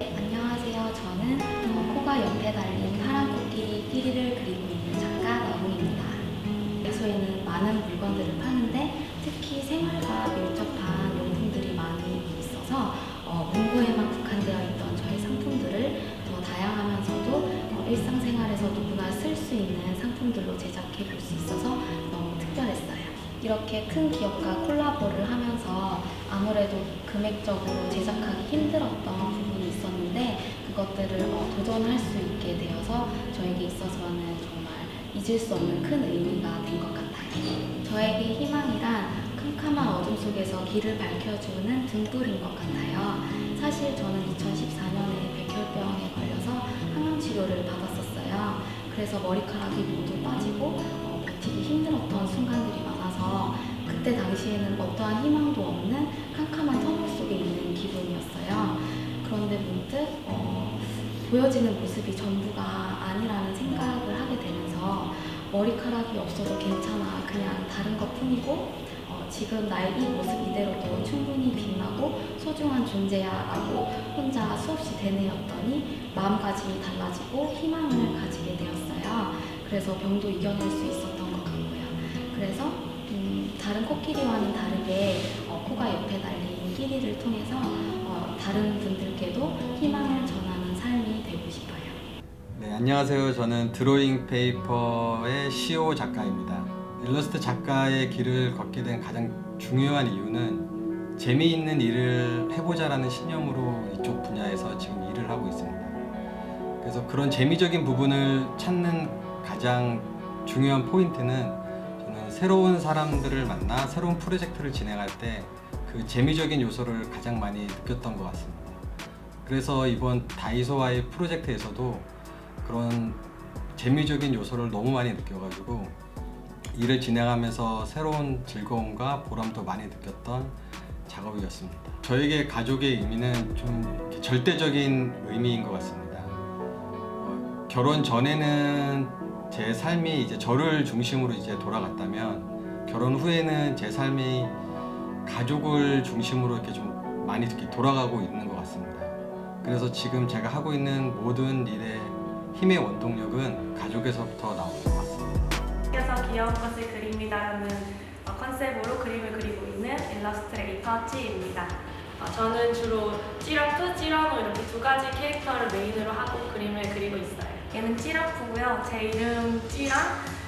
안녕하세요. 저는 어, 코가 옆에 달린 파란 코끼리 띠리를 그리고 있는 작가 너무입니다. 미소에는 많은 물건들을 파는데 특히 생활과 밀접한 용품들이 많이 있어서 어, 문구에만 국한되어 있던 저희 상품들을 더 다양하면서도 어, 일상생활에서 누구나 쓸 수 있는 상품들로 제작해 볼 수 있어서 너무 특별했어요. 이렇게 큰 기업과 콜라보를 하면서 아무래도 금액적으로 제작하기 힘들었던 부분이 있었는데 그것들을 어, 도전할 수 있게 되어서 저에게 있어서는 정말 잊을 수 없는 큰 의미가 된 것 같아요. 저에게 희망이란 캄캄한 어둠 속에서 길을 밝혀주는 등불인 것 같아요. 사실 저는 2014년에 백혈병에 걸려서 항암 치료를 받았었어요. 그래서 머리카락이 모두 빠지 그때 당시에는 어떠한 희망도 없는 캄캄한 터널 속에 있는 기분이었어요. 그런데 문득 어, 보여지는 모습이 전부가 아니라는 생각을 하게 되면서 머리카락이 없어도 괜찮아 그냥 다른 것 뿐이고 어, 지금 나의 이 모습 이대로도 충분히 빛나고 소중한 존재야 라고 혼자 수없이 되뇌었더니 마음가짐이 달라지고 희망을 가지게 되었어요. 그래서 병도 이겨낼 수 있었던 것 같고요. 그래서 음, 다른 코끼리와는 다르게 어, 코가 옆에 달린 끼리를 통해서 어, 다른 분들께도 희망을 전하는 삶이 되고 싶어요. 네, 안녕하세요. 저는 드로잉 페이퍼의 시오 작가입니다. 일러스트 작가의 길을 걷게 된 가장 중요한 이유는 재미있는 일을 해보자라는 신념으로 이쪽 분야에서 지금 일을 하고 있습니다. 그래서 그런 재미적인 부분을 찾는 가장 중요한 포인트는 새로운 사람들을 만나 새로운 프로젝트를 진행할 때 그 재미적인 요소를 가장 많이 느꼈던 것 같습니다. 그래서 이번 다이소와의 프로젝트에서도 그런 재미적인 요소를 너무 많이 느껴가지고 일을 진행하면서 새로운 즐거움과 보람도 많이 느꼈던 작업이었습니다. 저에게 가족의 의미는 좀 절대적인 의미인 것 같습니다. 어, 결혼 전에는 제 삶이 이제 저를 중심으로 이제 돌아갔다면 결혼 후에는 제 삶이 가족을 중심으로 이렇게 좀 많이 이렇게 돌아가고 있는 것 같습니다. 그래서 지금 제가 하고 있는 모든 일의 힘의 원동력은 가족에서부터 나오는 것 같습니다. 그래서 귀여운 것을 그립니다라는 어, 컨셉으로 그림을 그리고 있는 일러스트레이터 찌입니다. 어, 저는 주로 찌러프, 찌러노 이렇게 두 가지 캐릭터를 메인으로 하고 그림을 그리고 있어요. 얘는 찌러프고요. 제 이름 찌랑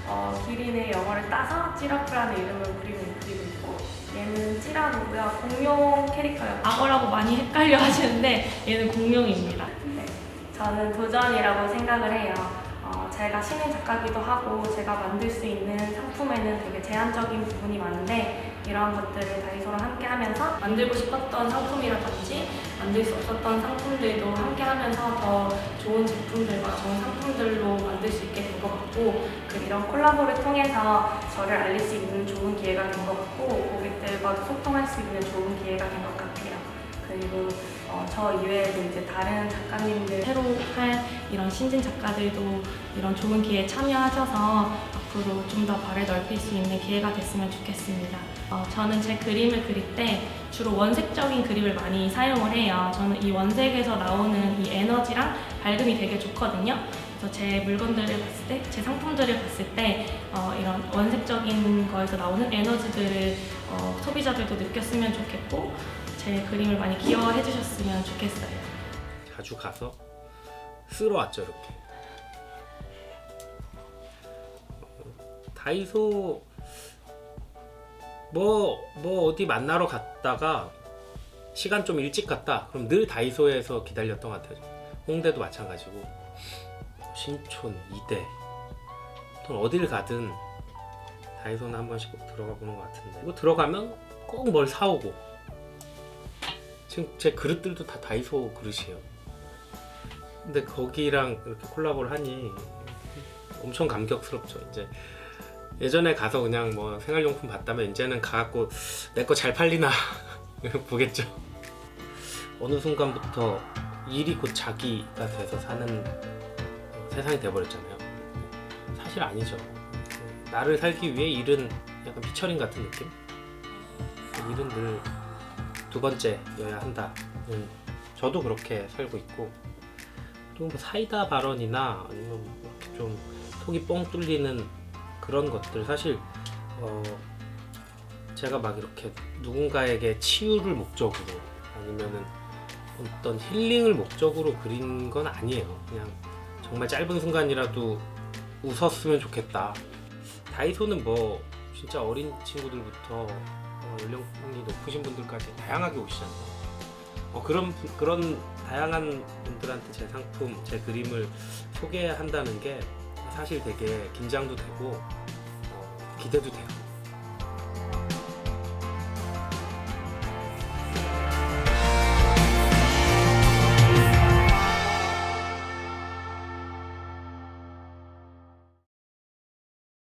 어, 기린의 영어를 따서 찌러프라는 이름으로 그림을 그리고 있고 얘는 찌라노고요. 공룡 캐릭터예요. 악어라고 많이 헷갈려 하시는데 얘는 공룡입니다. 네, 저는 도전이라고 생각을 해요. 어, 제가 신인 작가기도 하고 제가 만들 수 있는 상품에는 되게 제한적인 부분이 많은데 이러한 것들을 다이소랑 함께 하면서 만들고 싶었던 상품이라든지 만들 수 없었던 상품들도 함께 하면서 더 좋은 제품들과 좋은 상품들로 만들 수 있게 된 것 같고 그 이런 콜라보를 통해서 저를 알릴 수 있는 좋은 기회가 된 것 같고 고객들과도 소통할 수 있는 좋은 기회가 된 것 같아요. 그리고 어, 저 이외에도 이제 다른 작가님들 새로 할 이런 신진 작가들도 이런 좋은 기회에 참여하셔서 앞으로 좀 더 발을 넓힐 수 있는 기회가 됐으면 좋겠습니다. 어, 저는 제 그림을 그릴 때 주로 원색적인 그림을 많이 사용을 해요. 저는 이 원색에서 나오는 이 에너지랑 밝음이 되게 좋거든요. 그래서 제 물건들을 봤을 때, 제 상품들을 봤을 때 어, 이런 원색적인 거에서 나오는 에너지들을 어, 소비자들도 느꼈으면 좋겠고 제 그림을 많이 귀여워해 주셨으면 좋겠어요. 자주 가서 쓸어 왔죠 이렇게. 다이소 뭐뭐 어디 만나러 갔다가 시간 좀 일찍 갔다. 그럼 늘 다이소에서 기다렸던 것 같아요. 홍대도 마찬가지고. 신촌 이대. 또 어딜 가든 다이소는 한 번씩 꼭 들어가 보는 것 같은데. 이거 들어가면 꼭 뭘 사오고 지금 제 그릇들도 다 다이소 그릇이에요. 근데 거기랑 이렇게 콜라보를 하니 엄청 감격스럽죠. 이제 예전에 가서 그냥 뭐 생활용품 봤다면 이제는 가갖고 내 거 잘 팔리나 보겠죠. 어느 순간부터 일이 곧 자기가 돼서 사는 세상이 돼버렸잖아요. 사실 아니죠. 나를 살기 위해 일은 약간 피처링 같은 느낌? 일은 늘 두 번째여야 한다는 저도 그렇게 살고 있고 또 뭐 사이다 발언이나 아니면 뭐좀 속이 뻥 뚫리는 그런 것들 사실 어 제가 막 이렇게 누군가에게 치유를 목적으로 아니면은 어떤 힐링을 목적으로 그린 건 아니에요. 그냥 정말 짧은 순간이라도 웃었으면 좋겠다. 다이소는 뭐 진짜 어린 친구들부터 어, 연령이 높으신 분들까지 다양하게 오시잖아요. 어, 그런 분- 그런 다양한 분들한테 제 상품, 제 그림을 소개한다는 게 사실 되게 긴장도 되고 어, 기대도 돼요.